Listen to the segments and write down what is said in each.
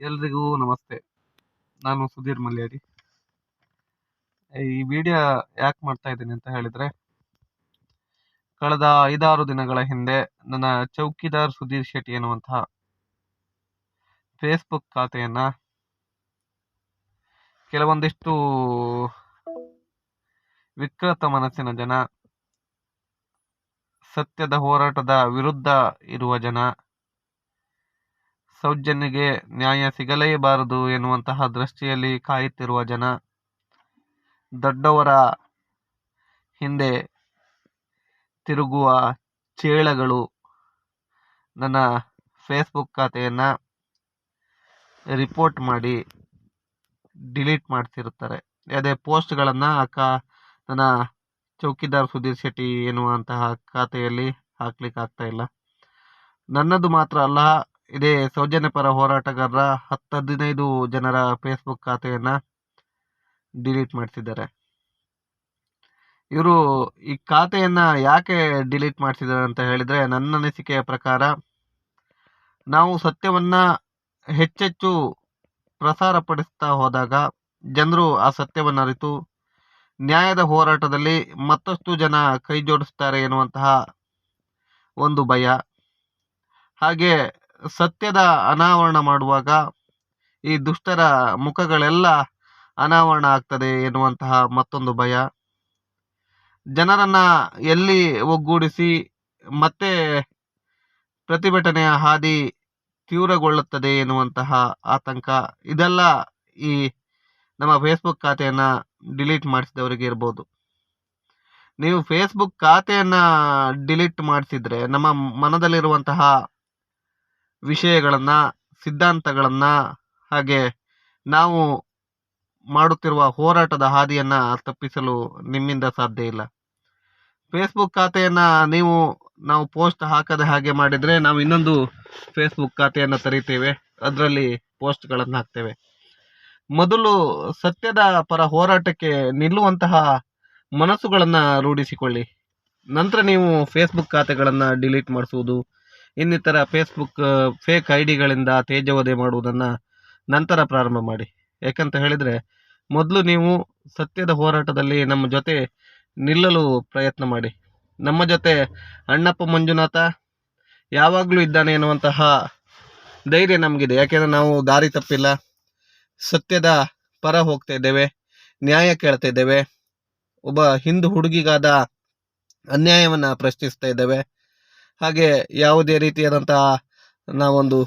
ಎಲ್ರಿಗೂ ನಮಸ್ತೆ. ನಾನು ಸುಧೀರ್ ಮಲ್ಯಾರಿ ಈ ವಿಡಿಯೋ ಯಾಕೆ ಮಾಡ್ತಾ ಇದ್ದೀನಿ ಅಂತ ಹೇಳಿದ್ರೆ, ಕಳೆದ ಐದಾರು ದಿನಗಳ ಹಿಂದೆ ನನ್ನ ಚೌಕಿದಾರ್ ಸುಧೀರ್ ಶೆಟ್ಟಿ ಎನ್ನುವಂತಹ ಫೇಸ್ಬುಕ್ ಖಾತೆಯನ್ನು ಕೆಲವೊಂದಿಷ್ಟು ವಿಕೃತ ಮನಸ್ಸಿನ ಜನ, ಸತ್ಯದ ಹೋರಾಟದ ವಿರುದ್ಧ ಇರುವ ಜನ ಸೌಜನ್ಯಗೆ ನ್ಯಾಯ ಸಿಗಲೇಬಾರದು ಎನ್ನುವಂತಹ ದೃಷ್ಟಿಯಲ್ಲಿ ಕಾಯುತ್ತಿರುವ ಜನ. ದೊಡ್ಡವರ ಹಿಂದೆ ತಿರುಗುವ ಚೇಳಗಳು. ನನ್ನ ಫೇಸ್ಬುಕ್ ಖಾತೆಯನ್ನು ರಿಪೋರ್ಟ್ ಮಾಡಿ ಡಿಲೀಟ್ ಮಾಡ್ತಿರುತ್ತಾರೆ. ಅದೇ ಪೋಸ್ಟ್ಗಳನ್ನು ಅಕ್ಕ, ನನ್ನ ಚೌಕಿದಾರ್ ಸುಧೀರ್ ಶೆಟ್ಟಿ ಎನ್ನುವಂತಹ ಖಾತೆಯಲ್ಲಿ ಹಾಕ್ಲಿಕ್ಕೆ ಆಗ್ತಾ ಇಲ್ಲ. ನನ್ನದು ಮಾತ್ರ ಅಲ್ಲ ಇದೇ ಸೌಜನ್ಯ ಪರ ಹೋರಾಟಗಾರರ ಹತ್ತು ಹದಿನೈದು ಜನರ ಫೇಸ್ಬುಕ್ ಖಾತೆಯನ್ನು ಡಿಲೀಟ್ ಮಾಡ್ತಿದ್ದಾರೆ ಇವರು ಈ ಖಾತೆಯನ್ನು ಯಾಕೆ ಡಿಲೀಟ್ ಮಾಡ್ತಿದ್ದಾರೆ ಅಂತ ಹೇಳಿದರೆ ನನ್ನ ಅನಿಸಿಕೆಯ ಪ್ರಕಾರ ನಾವು ಸತ್ಯವನ್ನು ಹೆಚ್ಚೆಚ್ಚು ಪ್ರಸಾರಪಡಿಸ್ತಾ ಹೋದಾಗ ಜನರು ಆ ಸತ್ಯವನ್ನು ಅರಿತು ನ್ಯಾಯದ ಹೋರಾಟದಲ್ಲಿ ಮತ್ತಷ್ಟು ಜನ ಕೈ ಜೋಡಿಸ್ತಾರೆ ಎನ್ನುವಂತಹ ಒಂದು ಭಯ. ಹಾಗೆ ಸತ್ಯದ ಅನಾವರಣ ಮಾಡುವಾಗ ಈ ದುಷ್ಟರ ಮುಖಗಳೆಲ್ಲ ಅನಾವರಣ ಆಗ್ತದೆ ಎನ್ನುವಂತಹ ಮತ್ತೊಂದು ಭಯ. ಜನರನ್ನ ಎಲ್ಲಿ ಒಗ್ಗೂಡಿಸಿ ಮತ್ತೆ ಪ್ರತಿಭಟನೆಯ ಹಾದಿ ತೀವ್ರಗೊಳ್ಳುತ್ತದೆ ಎನ್ನುವಂತಹ ಆತಂಕ. ಇದೆಲ್ಲ ಈ ನಮ್ಮ ಫೇಸ್ಬುಕ್ ಖಾತೆಯನ್ನು ಡಿಲೀಟ್ ಮಾಡಿಸಿದವರಿಗೆ ಇರ್ಬೋದು. ನೀವು ಫೇಸ್ಬುಕ್ ಖಾತೆಯನ್ನು ಡಿಲೀಟ್ ಮಾಡಿಸಿದರೆ ನಮ್ಮ ಮನದಲ್ಲಿರುವಂತಹ ವಿಷಯಗಳನ್ನು, ಸಿದ್ಧಾಂತಗಳನ್ನು, ಹಾಗೆ ನಾವು ಮಾಡುತ್ತಿರುವ ಹೋರಾಟದ ಹಾದಿಯನ್ನು ತಪ್ಪಿಸಲು ನಿಮ್ಮಿಂದ ಸಾಧ್ಯ ಇಲ್ಲ. ಫೇಸ್ಬುಕ್ ಖಾತೆಯನ್ನು ನೀವು, ನಾವು ಪೋಸ್ಟ್ ಹಾಕದ ಹಾಗೆ ಮಾಡಿದರೆ ನಾವು ಇನ್ನೊಂದು ಫೇಸ್ಬುಕ್ ಖಾತೆಯನ್ನು ತೆರೀತೇವೆ. ಅದರಲ್ಲಿ ಪೋಸ್ಟ್ಗಳನ್ನು ಹಾಕ್ತೇವೆ. ಮೊದಲು ಸತ್ಯದ ಪರ ಹೋರಾಟಕ್ಕೆ ನಿಲ್ಲುವಂತಹ ಮನಸ್ಸುಗಳನ್ನು ರೂಢಿಸಿಕೊಳ್ಳಿ. ನಂತರ ನೀವು ಫೇಸ್ಬುಕ್ ಖಾತೆಗಳನ್ನು ಡಿಲೀಟ್ ಮಾಡಿಸುವುದು ಇನ್ನಿತರ ಫೇಸ್ಬುಕ್ ಫೇಕ್ ಐ ಡಿಗಳಿಂದ ತೇಜವಧೆ ಮಾಡುವುದನ್ನು ನಂತರ ಪ್ರಾರಂಭ ಮಾಡಿ. ಯಾಕಂತ ಹೇಳಿದರೆ, ಮೊದಲು ನೀವು ಸತ್ಯದ ಹೋರಾಟದಲ್ಲಿ ನಮ್ಮ ಜೊತೆ ನಿಲ್ಲಲು ಪ್ರಯತ್ನ ಮಾಡಿ. ನಮ್ಮ ಜೊತೆ ಅಣ್ಣಪ್ಪ ಮಂಜುನಾಥ ಯಾವಾಗಲೂ ಇದ್ದಾನೆ ಎನ್ನುವಂತಹ ಧೈರ್ಯ ನಮಗಿದೆ. ಯಾಕೆಂದರೆ ನಾವು ದಾರಿ ತಪ್ಪಿಲ್ಲ. ಸತ್ಯದ ಪರ ಹೋಗ್ತಾ ಇದ್ದೇವೆ. ನ್ಯಾಯ ಕೇಳ್ತಾ ಇದ್ದೇವೆ. ಒಬ್ಬ ಹಿಂದೂ ಹುಡುಗಿಗಾದ ಅನ್ಯಾಯವನ್ನು ಪ್ರಶ್ನಿಸ್ತಾ ಇದ್ದೇವೆ. ಹಾಗೆ ಯಾವುದೇ ರೀತಿಯಾದಂತಹ ನಾವೊಂದು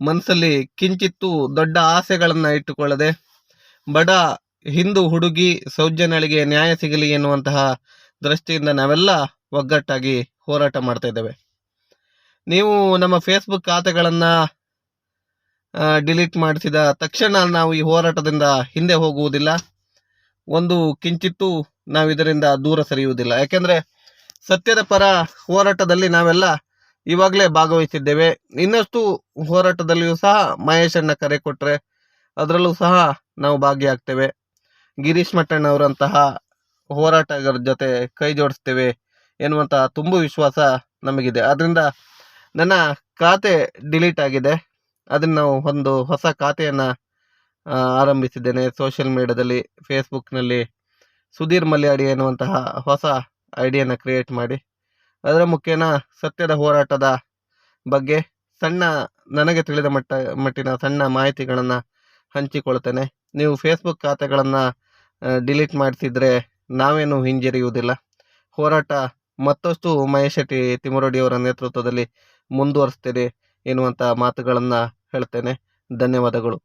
ಮನಸ್ಸಲ್ಲಿ ಕಿಂಚಿತ್ತು ದೊಡ್ಡ ಆಸೆಗಳನ್ನು ಇಟ್ಟುಕೊಳ್ಳದೆ ಬಡ ಹಿಂದೂ ಹುಡುಗಿ ಸೌಜನ್ಯಳಿಗೆ ನ್ಯಾಯ ಸಿಗಲಿ ಎನ್ನುವಂತಹ ದೃಷ್ಟಿಯಿಂದ ನಾವೆಲ್ಲ ಒಗ್ಗಟ್ಟಾಗಿ ಹೋರಾಟ ಮಾಡ್ತಾ ಇದ್ದೇವೆ. ನೀವು ನಮ್ಮ ಫೇಸ್ಬುಕ್ ಖಾತೆಗಳನ್ನು ಡಿಲೀಟ್ ಮಾಡಿಸಿದ ತಕ್ಷಣ ನಾವು ಈ ಹೋರಾಟದಿಂದ ಹಿಂದೆ ಹೋಗುವುದಿಲ್ಲ. ಒಂದು ಕಿಂಚಿತ್ತು ನಾವು ಇದರಿಂದ ದೂರ ಸರಿಯುವುದಿಲ್ಲ. ಯಾಕೆಂದರೆ ಸತ್ಯದ ಪರ ಹೋರಾಟದಲ್ಲಿ ನಾವೆಲ್ಲ ಇವಾಗಲೇ ಭಾಗವಹಿಸಿದ್ದೇವೆ. ಇನ್ನಷ್ಟು ಹೋರಾಟದಲ್ಲಿಯೂ ಸಹ ಮಹೇಶಣ್ಣ ಕರೆ ಕೊಟ್ಟರೆ ಅದರಲ್ಲೂ ಸಹ ನಾವು ಭಾಗಿಯಾಗ್ತೇವೆ. ಗಿರೀಶ್ ಮಟ್ಟಣ್ಣವರಂತಹ ಹೋರಾಟಗಾರ ಜೊತೆ ಕೈ ಜೋಡಿಸ್ತೇವೆ ಎನ್ನುವಂತಹ ತುಂಬ ವಿಶ್ವಾಸ ನಮಗಿದೆ. ಅದರಿಂದ ನನ್ನ ಖಾತೆ ಡಿಲೀಟ್ ಆಗಿದೆ. ಅದನ್ನು ನಾವು ಒಂದು ಹೊಸ ಖಾತೆಯನ್ನು ಆರಂಭಿಸಿದ್ದೇನೆ. ಸೋಷಿಯಲ್ ಮೀಡಿಯಾದಲ್ಲಿ, ಫೇಸ್ಬುಕ್ನಲ್ಲಿ ಸುಧೀರ್ ಮಲ್ಯಾಡಿ ಎನ್ನುವಂತಹ ಹೊಸ ಐಡಿಯನ್ನು ಕ್ರಿಯೇಟ್ ಮಾಡಿ. ಅದರ ಮುಖೇನ ಸತ್ಯದ ಹೋರಾಟದ ಬಗ್ಗೆ ಸಣ್ಣ ನನಗೆ ತಿಳಿದ ಮಟ್ಟ, ಮಟ್ಟಿನ ಸಣ್ಣ ಮಾಹಿತಿಗಳನ್ನು ಹಂಚಿಕೊಳ್ತೇನೆ. ನೀವು ಫೇಸ್ಬುಕ್ ಖಾತೆಗಳನ್ನು ಡಿಲೀಟ್ ಮಾಡಿಸಿದರೆ ನಾವೇನು ಹಿಂಜರಿಯುವುದಿಲ್ಲ. ಹೋರಾಟ ಮತ್ತಷ್ಟು ಮಹೇಶ್ ಶೆಟ್ಟಿ ತಿಮುರಡಿಯವರ ನೇತೃತ್ವದಲ್ಲಿ ಮುಂದುವರಿಸ್ತೀರಿ ಎನ್ನುವಂಥ ಮಾತುಗಳನ್ನು ಹೇಳ್ತೇನೆ. ಧನ್ಯವಾದಗಳು.